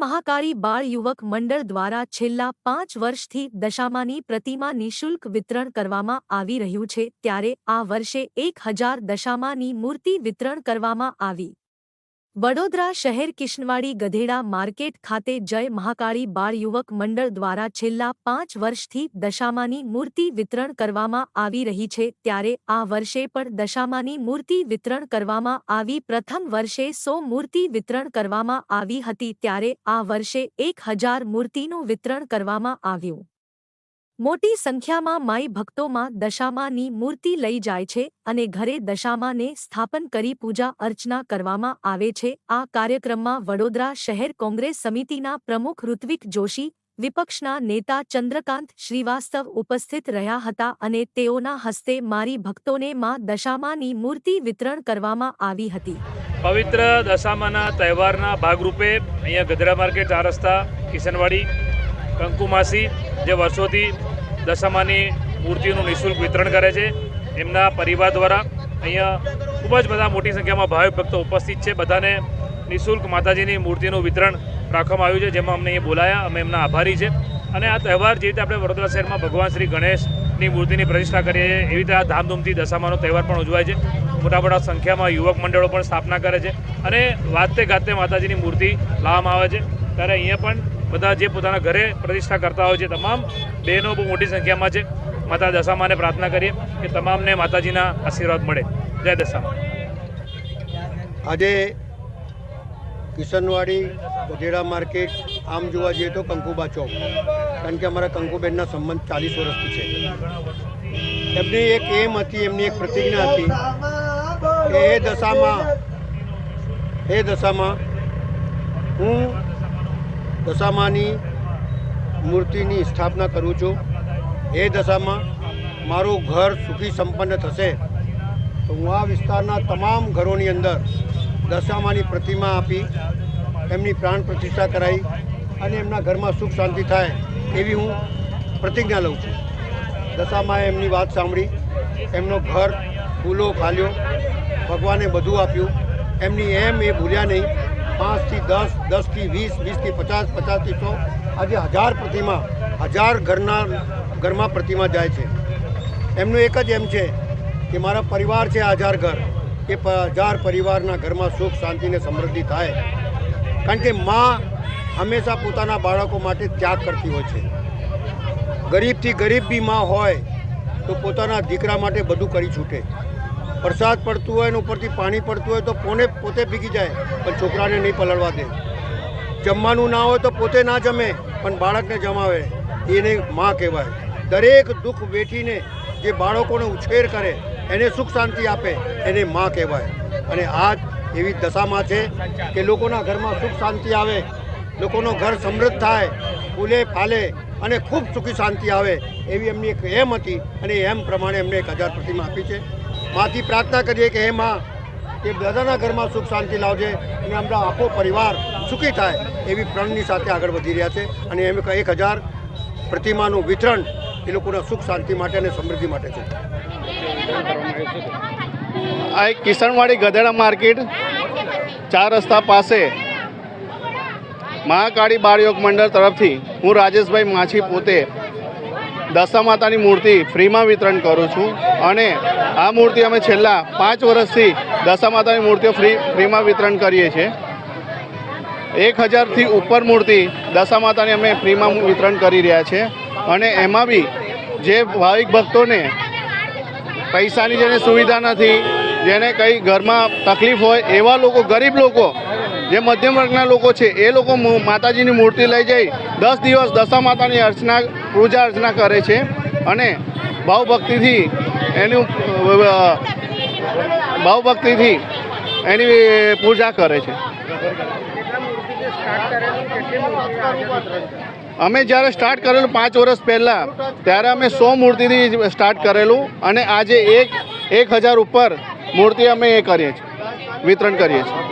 મહાકાળી બાળ યુવક મંડળ દ્વારા છેલ્લા પાંચ વર્ષથી દશામાની પ્રતિમા નિઃશુલ્ક વિતરણ કરવામાં આવી રહ્યું છે, ત્યારે આ વર્ષે એક હજાર દશામાની મૂર્તિ વિતરણ કરવામાં આવી. વડોદરા શહેર કિશનવાડી ગધેડા માર્કેટ ખાતે જય મહાકાળી બાળ યુવક મંડળ દ્વારા છેલ્લા પાંચ વર્ષથી દશામાની મૂર્તિ વિતરણ કરવામાં આવી રહી છે. ત્યારે આ વર્ષે પણ દશામાની મૂર્તિ વિતરણ કરવામાં આવી. પ્રથમ વર્ષે સો મૂર્તિ વિતરણ કરવામાં આવી હતી. ત્યારે આ વર્ષે એક હજાર મૂર્તિનું વિતરણ કરવામાં આવ્યું. મોટી સંખ્યામાં માઈ ભક્તોમાં દશામાની મૂર્તિ લઈ જાય છે અને ઘરે દશામાને સ્થાપન કરી પૂજા અર્ચના કરવામાં આવે છે. આ કાર્યક્રમમાં વડોદરા શહેર કોંગ્રેસ સમિતિના પ્રમુખ ઋત્વિક જોશી, વિપક્ષના નેતા ચંદ્રકાંત શ્રીવાસ્તવ ઉપસ્થિત રહ્યા હતા અને તેઓના હસ્તે મારી ભક્તોને માં દશામાની મૂર્તિ વિતરણ કરવામાં આવી હતી. પવિત્ર દશામાના તહેવારના ભાગરૂપે અહીંયા ગધરા માર્કેટ આ રસ્તા, કિશનવાડી, કંકુમાસી જે વર્ષોથી દશામાની મૂર્તિનું નિઃશુલ્ક વિતરણ કરે છે. એમના પરિવાર દ્વારા અહીંયા ખૂબ જ બધા મોટી સંખ્યામાં ભાવિક ભક્તો ઉપસ્થિત છે. બધાને નિઃશુલ્ક માતાજીની મૂર્તિનું વિતરણ રાખવામાં આવ્યું છે, જેમાં અમને અહીંયા બોલાયા. અમે એમના આભારી છે. અને આ તહેવાર જે રીતે આપણે વડોદરા શહેરમાં ભગવાન શ્રી ગણેશની મૂર્તિની પ્રતિષ્ઠા કરીએ છીએ, એવી રીતે આ ધામધૂમથી દશામાનો તહેવાર પણ ઉજવાય છે. મોટા મોટા સંખ્યામાં યુવક મંડળો પણ સ્થાપના કરે છે. અને વાતે ગાતે માતાજીની મૂર્તિ લાવવામાં આવે છે. ત્યારે અહીંયા પણ બધા જે પોતાના ઘરે પ્રતિષ્ઠા કરતા હોય છે, તમામ બહેનો બહુ મોટી સંખ્યામાં છે. માતા દશામાને પ્રાર્થના કરીએ કે તમામને માતાજીના આશીર્વાદ મળે. જય દશામા. આજે કિશનવાડી, ગધેડા માર્કેટ, આમ જોવા જઈએ તો કંકુબા ચોક. કારણ કે અમારા કંકુબેનના સંબંધ ચાલીસ વર્ષથી છે. એમની એક એમ હતી, એમની એક પ્રતિજ્ઞા હતી કે એ દશામાં એ દશામાં, હું દશામાની મૂર્તિની સ્થાપના કરું છું. એ દશામાં મારું ઘર સુખી સંપન્ન થશે. તો હું આ વિસ્તારના તમામ ઘરોની અંદર દશામાની પ્રતિમા આપી એમની પ્રાણ પ્રતિષ્ઠા કરાવી અને એમના ઘરમાં સુખ શાંતિ થાય એવી હું પ્રતિજ્ઞા લઉં છું. દશામાએ એમની વાત સાંભળી. એમનો ઘર ફૂલો ખાલ્યો. ભગવાને બધું આપ્યું. એમની એમ એ ભૂલ્યા નહીં. પાંચથી દસ, દસથી વીસ, વીસથી પચાસ, પચાસથી સો, આજે હજાર પ્રતિમા, હજાર ઘરના, ઘરમાં પ્રતિમા જાય છે. એમનું એક જ એમ છે કે મારા પરિવાર છે હજાર ઘર એ હજાર પરિવારના ઘરમાં સુખ, શાંતિ અને સમૃદ્ધિ થાય. કારણ કે માં હંમેશા પોતાના બાળકો માટે ત્યાગ કરતી હોય છે. ગરીબથી ગરીબ બી માં હોય, તો પોતાના દીકરા માટે બધું કરી છૂટે. વરસાદ પડતું હોય અને ઉપરથી પાણી પડતું હોય તો પોને પોતે ભીગી જાય, પણ છોકરાને નહીં પલળવા દે. જમવાનું ના હોય તો પોતે ના જમે, પણ બાળકને જમાવે. એને માં કહેવાય. દરેક દુઃખ વેઠીને જે બાળકોને ઉછેર કરે, એને સુખ શાંતિ આપે, એને માં કહેવાય. અને આજ એવી દશામાં છે કે લોકોના ઘરમાં સુખ શાંતિ આવે, લોકોનો ઘર સમૃદ્ધ થાય, ફૂલે, ફાલે અને ખૂબ સુખી શાંતિ આવે, એવી એમની એક એમ હતી અને એમ પ્રમાણે એમને એક હજાર પ્રતિમા આપી છે. માથી પ્રાર્થના કરીએ કે હે માં કે બધાના ઘરમાં સુખ શાંતિ લાવજે અને અમારા આખો પરિવાર સુખી થાય એવી પ્રણની સાથે આગળ વધી રહ્યા છે અને એમ એક હજાર પ્રતિમાનું વિતરણ એ લોકોના સુખ શાંતિ માટે અને સમૃદ્ધિ માટે છે. આ એક કિસણવાડી ગધેડા માર્કેટ, ચાર રસ્તા પાસે. મહાકાળી બાળ યોગ મંડળ તરફથી હું રાજેશભાઈ માછી પોતે દશા માતાની મૂર્તિ ફ્રીમાં વિતરણ કરું છું અને આ મૂર્તિ અમે છેલ્લા પાંચ વર્ષથી દશા માતાની મૂર્તિઓ ફ્રી, ફ્રીમાં વિતરણ કરીએ છીએ. એક હજારથી ઉપર મૂર્તિ દશા માતાની અમે ફ્રીમાં વિતરણ કરી રહ્યા છીએ અને એમાં બી જે ભાવિક ભક્તોને પૈસાની જેને સુવિધા નથી, જેને કંઈ ઘરમાં તકલીફ હોય એવા લોકો, ગરીબ લોકો જે મધ્યમ વર્ગના લોકો છે, એ લોકો માતાજીની મૂર્તિ લઈ જઈ, દસ દિવસ દશા માતાની અર્ચના, પૂજા અર્ચના કરે છે અને ભાવભક્તિથી એનું ભાવભક્તિથી એની પૂજા કરે છે. અમે જ્યારે સ્ટાર્ટ કરેલું પાંચ વર્ષ પહેલાં, ત્યારે અમે સો મૂર્તિથી સ્ટાર્ટ કરેલું અને આજે એક એક હજાર ઉપર મૂર્તિ અમે એ કરીએ છીએ, વિતરણ કરીએ છીએ.